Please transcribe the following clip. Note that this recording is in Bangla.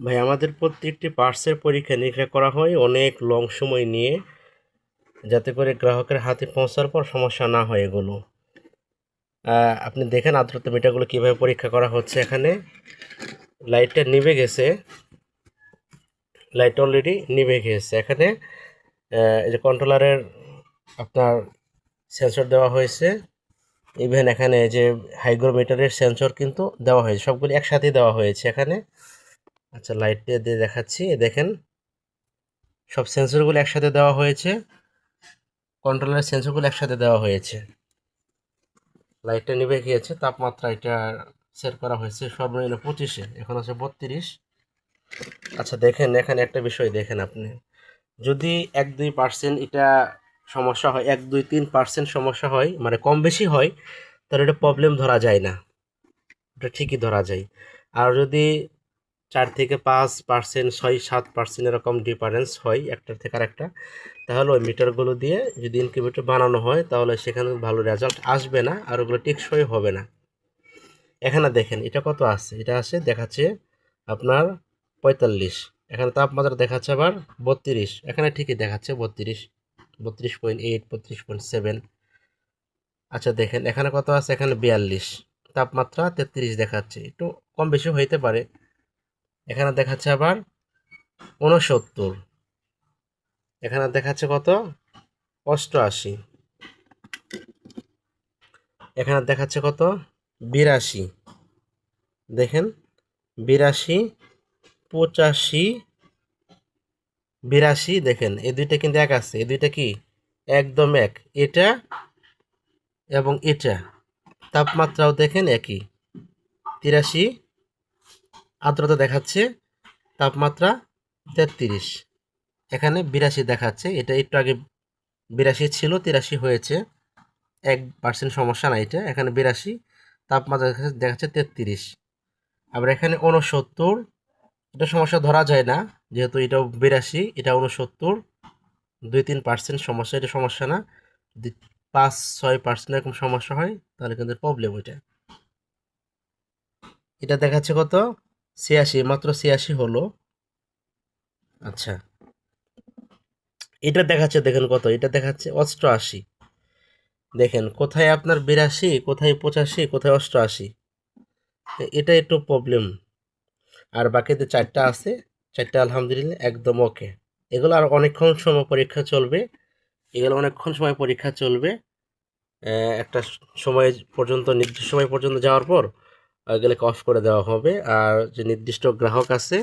ভাই, আমাদের প্রত্যেকটি পার্টসের পরীক্ষা নিরীক্ষা করা হয় অনেক লং সময় নিয়ে, যাতে করে গ্রাহকের হাতে পৌঁছার পর সমস্যা না হয় এগুলো। আপনি দেখেন আর্দ্রতা মিটারগুলো কীভাবে পরীক্ষা করা হচ্ছে এখানে। লাইটটা নিভে গেছে। লাইট অলরেডি নিভে গেছে। এখানে এই যে কন্ট্রোলারের আপনার সেন্সর দেওয়া হয়েছে। ইভেন এখানে যে হাইগ্রোমিটারের সেন্সর কিন্তু দেওয়া হয়েছে। সবগুলি একসাথেই দেওয়া হয়েছে এখানে। আচ্ছা লাইট দিয়ে দেখাচ্ছি। দেখেন, সব সেন্সরগুলো একসাথে দেওয়া হয়েছে। কন্ট্রোলারের সেন্সরগুলো একসাথে দেওয়া হয়েছে। লাইটটা নিভে গিয়েছে, তাপমাত্রা এটা সেট করা হয়েছে সর্বনিম্ন পঁচিশে, এখন আছে বত্রিশ। আচ্ছা দেখেন, এখানে একটা বিষয় দেখেন আপনি। যদি এক দুই পার্সেন্ট এটা সমস্যা হয়, এক দুই তিন পার্সেন্ট সমস্যা হয় মানে কম বেশি হয়, তাহলে এটা প্রবলেম ধরা যায় না। এটা ঠিকই ধরা যায়। আর যদি চার থেকে পাঁচ পার্সেন্ট ছয়, সাত পার্সেন্ট এরকম ডিফারেন্স হয় একটার থেকে আরেকটা। তাহলে ওই মিটারগুলো দিয়ে যদি ইনকিউবেটর বানানো হয়, তাহলে সেখানে ভালো রেজাল্ট আসবে না আর ওগুলো টেকসই হবে না। এখানে দেখেন, এটা কত আছে? এটা আছে দেখাচ্ছে আপনার পঁয়তাল্লিশ। এখানে তাপমাত্রা দেখাচ্ছে আবার বত্রিশ। এখানে ঠিকই দেখাচ্ছে বত্রিশ বত্রিশ পয়েন্ট এইট বত্রিশ পয়েন্ট সেভেন আচ্ছা দেখেন, এখানে কত আছে? এখানে বিয়াল্লিশ। তাপমাত্রা তেত্রিশ দেখাচ্ছে। একটু কম বেশি হইতে পারে। এখানে দেখাচ্ছে আবার উনসত্তর এখানে দেখাচ্ছে কত? অষ্টআশি। এখানে দেখাচ্ছে কত? বিরাশি। দেখেন, বিরাশি, পঁচাশি, বিরাশি, দেখেন, এই দুইটা কিন্তু এক আছে। এই দুইটা কি? একদম এক। এটা এবং এটা। তাপমাত্রাও দেখেন একই। তিরাশি আর্দ্রতা দেখাচ্ছে, তাপমাত্রা তেত্রিশ। এখানে বিরাশি দেখাচ্ছে, এটা একটু আগে বিরাশি ছিল, তিরাশি হয়েছে। এক পার্সেন্ট সমস্যা না এটা, এখানে বিরাশি, তাপমাত্রা দেখাচ্ছে তেত্রিশ। আবার এখানে উনসত্তর এটা সমস্যা ধরা যায় না, যেহেতু এটাও বিরাশি, এটা উনসত্তর দুই তিন পার্সেন্ট সমস্যা, এটা সমস্যা না। যদি পাঁচ, ছয় পার্সেন্ট এরকম সমস্যা হয়, তাহলে কিন্তু প্রবলেম ওইটা। এটা দেখাচ্ছে কত? ছিয়াশি, মাত্র ছিয়াশি হলো। আচ্ছা। এটা দেখাচ্ছে, দেখেন কত, এটা দেখাচ্ছে অষ্টআশি। দেখেন, কোথায় আপনার বিরাশি, কোথায় পঁচাশি, কোথায় অষ্টআশি। এটা একটু প্রবলেম আর বাকিতে চারটা আছে, চারটা আলহামদুলিল্লাহ একদম ওকে এগুলো আর অনেকক্ষণ সময় পরীক্ষা চলবে। এগুলো অনেকক্ষণ সময় পরীক্ষা চলবে। একটা সময় পর্যন্ত, নির্দিষ্ট সময় পর্যন্ত যাওয়ার পর এগুলোকে অফ করে দেওয়া হবে। আর যে নির্দিষ্ট গ্রাহক আছে